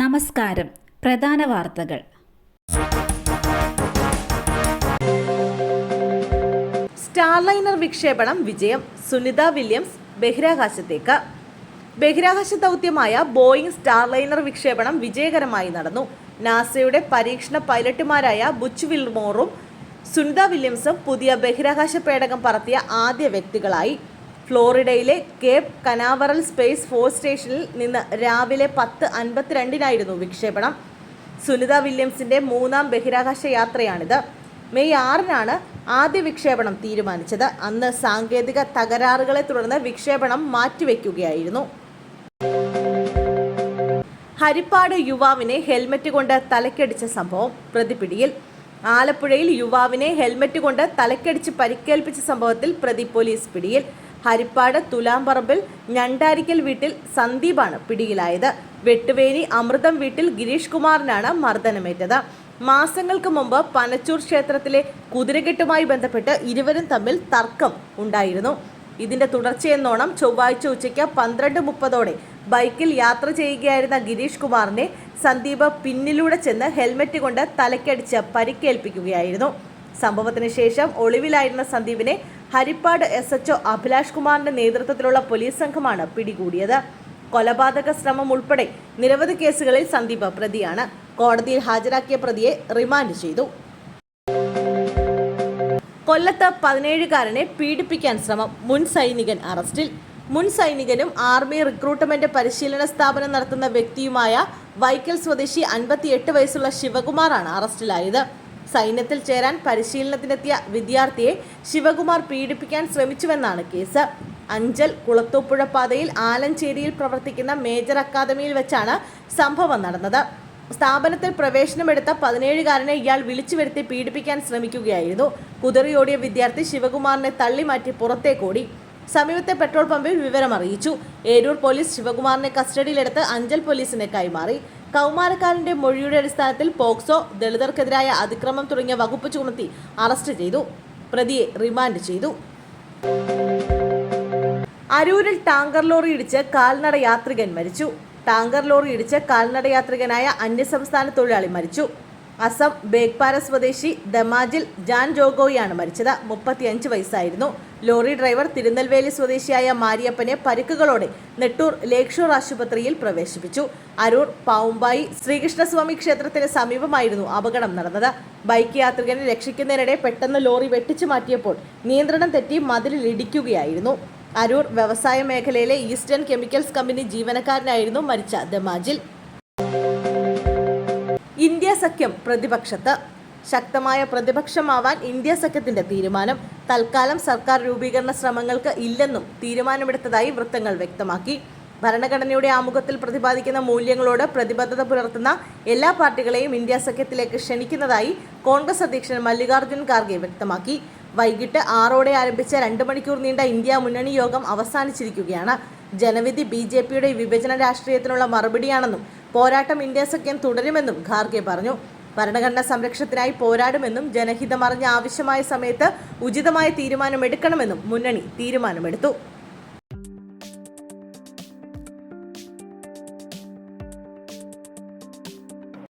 നമസ്കാരം. പ്രധാന വാർത്തകൾ. സ്റ്റാർലൈനർ വിക്ഷേപണം വിജയം. സുനിത വില്യംസ് ബഹിരാകാശത്തേക്ക്. ബഹിരാകാശ ദൗത്യമായ ബോയിങ് സ്റ്റാർലൈനർ വിക്ഷേപണം വിജയകരമായി നടന്നു. നാസയുടെ പരീക്ഷണ പൈലറ്റുമാരായ ബുച്ച് വിൽമോറും സുനിത വില്യംസും പുതിയ ബഹിരാകാശ പേടകം പറത്തിയ ആദ്യ വ്യക്തികളായി. ഫ്ലോറിഡയിലെ കേപ്പ് കനാവറൽ സ്പേസ് ഫോഴ്സ് സ്റ്റേഷനിൽ നിന്ന് രാവിലെ പത്ത് അൻപത്തിരണ്ടിനായിരുന്നു വിക്ഷേപണം. സുനിത വില്യംസിന്റെ മൂന്നാം ബഹിരാകാശ യാത്രയാണിത്. മെയ് ആറിനാണ് ആദ്യ വിക്ഷേപണം തീരുമാനിച്ചത്. അന്ന് സാങ്കേതിക തകരാറുകളെ തുടർന്ന് വിക്ഷേപണം മാറ്റിവെക്കുകയായിരുന്നു. ഹരിപ്പാട് യുവാവിനെ ഹെൽമറ്റ് കൊണ്ട് തലക്കടിച്ച സംഭവം പ്രതിപിടിയിൽ. ആലപ്പുഴയിൽ യുവാവിനെ ഹെൽമറ്റ് കൊണ്ട് തലക്കടിച്ച് പരിക്കേൽപ്പിച്ച സംഭവത്തിൽ പ്രതി പോലീസ് പിടിയിൽ. ഹരിപ്പാട് തുലാംപറമ്പിൽ ഞണ്ടാരിക്കൽ വീട്ടിൽ സന്ദീപാണ് പിടിയിലായത്. വെട്ടുവേനി അമൃതം വീട്ടിൽ ഗിരീഷ് കുമാറിനാണ് മർദ്ദനമേറ്റത്. മാസങ്ങൾക്ക് മുമ്പ് പനച്ചൂർ ക്ഷേത്രത്തിലെ കുതിരകെട്ടുമായി ബന്ധപ്പെട്ട് ഇരുവരും തമ്മിൽ തർക്കം ഉണ്ടായിരുന്നു. ഇതിന്റെ തുടർച്ചയെന്നോണം ചൊവ്വാഴ്ച ഉച്ചയ്ക്ക് പന്ത്രണ്ട് മുപ്പതോടെ ബൈക്കിൽ യാത്ര ചെയ്യുകയായിരുന്ന ഗിരീഷ് കുമാറിനെ സന്ദീപ് പിന്നിലൂടെ ചെന്ന് ഹെൽമറ്റ് കൊണ്ട് തലക്കടിച്ച് പരിക്കേൽപ്പിക്കുകയായിരുന്നു. സംഭവത്തിന് ശേഷം ഒളിവിലായിരുന്ന സന്ദീപിനെ ഹരിപ്പാട് എസ് എച്ച്ഒ അഭിലാഷ് കുമാറിന്റെ നേതൃത്വത്തിലുള്ള പോലീസ് സംഘമാണ് പിടികൂടിയത്. കൊലപാതക ശ്രമം ഉൾപ്പെടെ നിരവധി കേസുകളിൽ സന്ദീപ് പ്രതിയാണ്. കോടതിയിൽ ഹാജരാക്കിയ പ്രതിയെ റിമാൻഡ് ചെയ്തു. കൊല്ലത്ത് പതിനേഴുകാരനെ പീഡിപ്പിക്കാൻ ശ്രമം മുൻ സൈനികൻ അറസ്റ്റിൽ. മുൻ സൈനികനും ആർമി റിക്രൂട്ട്മെന്റ് പരിശീലന സ്ഥാപനം നടത്തുന്ന വ്യക്തിയുമായ വൈക്കൽ സ്വദേശി അൻപത്തിയെട്ട് വയസ്സുള്ള ശിവകുമാറാണ് അറസ്റ്റിലായത്. സൈന്യത്തിൽ ചേരാൻ പരിശീലനത്തിനെത്തിയ വിദ്യാർത്ഥിയെ ശിവകുമാർ പീഡിപ്പിക്കാൻ ശ്രമിച്ചുവെന്നാണ് കേസ്. അഞ്ചൽ കുളത്തൂപ്പുഴ പാതയിൽ ആലഞ്ചേരിയിൽ പ്രവർത്തിക്കുന്ന മേജർ അക്കാദമിയിൽ വെച്ചാണ് സംഭവം നടന്നത്. സ്ഥാപനത്തിൽ പ്രവേശനമെടുത്ത പതിനേഴുകാരനെ ഇയാൾ വിളിച്ചു വരുത്തി പീഡിപ്പിക്കാൻ ശ്രമിക്കുകയായിരുന്നു. കുതിറിയോടിയ വിദ്യാർത്ഥി ശിവകുമാറിനെ തള്ളിമാറ്റി പുറത്തേക്കോടി. സമീപത്തെ പെട്രോൾ പമ്പിൽ വിവരം അറിയിച്ചു ഏരൂർ പോലീസ് ശിവകുമാറിനെ കസ്റ്റഡിയിലെടുത്ത് അഞ്ചൽ പോലീസിനെ കൈമാറി. കൗമാരക്കാരന്റെ മൊഴിയുടെ അടിസ്ഥാനത്തിൽ പോക്സോ ദളിതർക്കെതിരായ അതിക്രമം തുടങ്ങിയ വകുപ്പ് ചുമത്തി അറസ്റ്റ് ചെയ്തു. പ്രതിയെ റിമാൻഡ് ചെയ്തു. അരൂരിൽ ടാങ്കർ ലോറി ഇടിച്ച് കാൽനട യാത്രികൻ മരിച്ചു. ടാങ്കർ ലോറി ഇടിച്ച് കാൽനട യാത്രികനായ അന്യസംസ്ഥാന തൊഴിലാളി മരിച്ചു. അസം ബേഗ്പാര സ്വദേശി ദമാജിൽ ജാൻ ജോഗോയാണ് മരിച്ചത്. മുപ്പത്തിയഞ്ച് വയസ്സായിരുന്നു. ലോറി ഡ്രൈവർ തിരുനെൽവേലി സ്വദേശിയായ മാരിയപ്പനെ പരിക്കുകളോടെ നെട്ടൂർ ലേക്ഷോർ ഷോർ ആശുപത്രിയിൽ പ്രവേശിപ്പിച്ചു. അരൂർ പാവുമ്പായി ശ്രീകൃഷ്ണസ്വാമി ക്ഷേത്രത്തിന് സമീപമായിരുന്നു അപകടം നടന്നത്. ബൈക്ക് യാത്രികനെ രക്ഷിക്കുന്നതിനിടെ പെട്ടെന്ന് ലോറി വെട്ടിച്ചു മാറ്റിയപ്പോൾ നിയന്ത്രണം തെറ്റി മതിലിൽ ഇടിക്കുകയായിരുന്നു. അരൂർ വ്യവസായ മേഖലയിലെ ഈസ്റ്റേൺ കെമിക്കൽസ് കമ്പനി ജീവനക്കാരനായിരുന്നു മരിച്ച ദമാജിൽ. സഖ്യം പ്രതിപക്ഷത്ത് ശക്തമായ പ്രതിപക്ഷമാവാൻ ഇന്ത്യ സഖ്യത്തിന്റെ തീരുമാനം തൽക്കാലം സർക്കാർ രൂപീകരണ ശ്രമങ്ങൾക്ക് ഇല്ലെന്നും തീരുമാനമെടുത്തതായി വൃത്തങ്ങൾ വ്യക്തമാക്കി. ഭരണഘടനയുടെ ആമുഖത്തിൽ പ്രതിപാദിക്കുന്ന മൂല്യങ്ങളോട് പ്രതിബദ്ധത പുലർത്തുന്ന എല്ലാ പാർട്ടികളെയും ഇന്ത്യ സഖ്യത്തിലേക്ക് ക്ഷണിക്കുന്നതായി കോൺഗ്രസ് അധ്യക്ഷൻ മല്ലികാർജുൻ ഖാർഗെ വ്യക്തമാക്കി. വൈകിട്ട് ആറോടെ ആരംഭിച്ച രണ്ട് മണിക്കൂർ നീണ്ട ഇന്ത്യ മുന്നണി യോഗം അവസാനിച്ചിരിക്കുകയാണ്. ജനവിധി ബി ജെ പിയുടെ വിഭജന രാഷ്ട്രീയത്തിനുള്ള മറുപടിയാണെന്നും പോരാട്ടം ഇന്ത്യ സഖ്യം തുടരുമെന്നും ഖാർഗെ പറഞ്ഞു. ഭരണഘടനാ സംരക്ഷണത്തിനായി പോരാടുമെന്നും ജനഹിതമറിഞ്ഞ ആവശ്യമായ സമയത്ത് ഉചിതമായ തീരുമാനമെടുക്കണമെന്നും മുന്നണി തീരുമാനമെടുത്തു.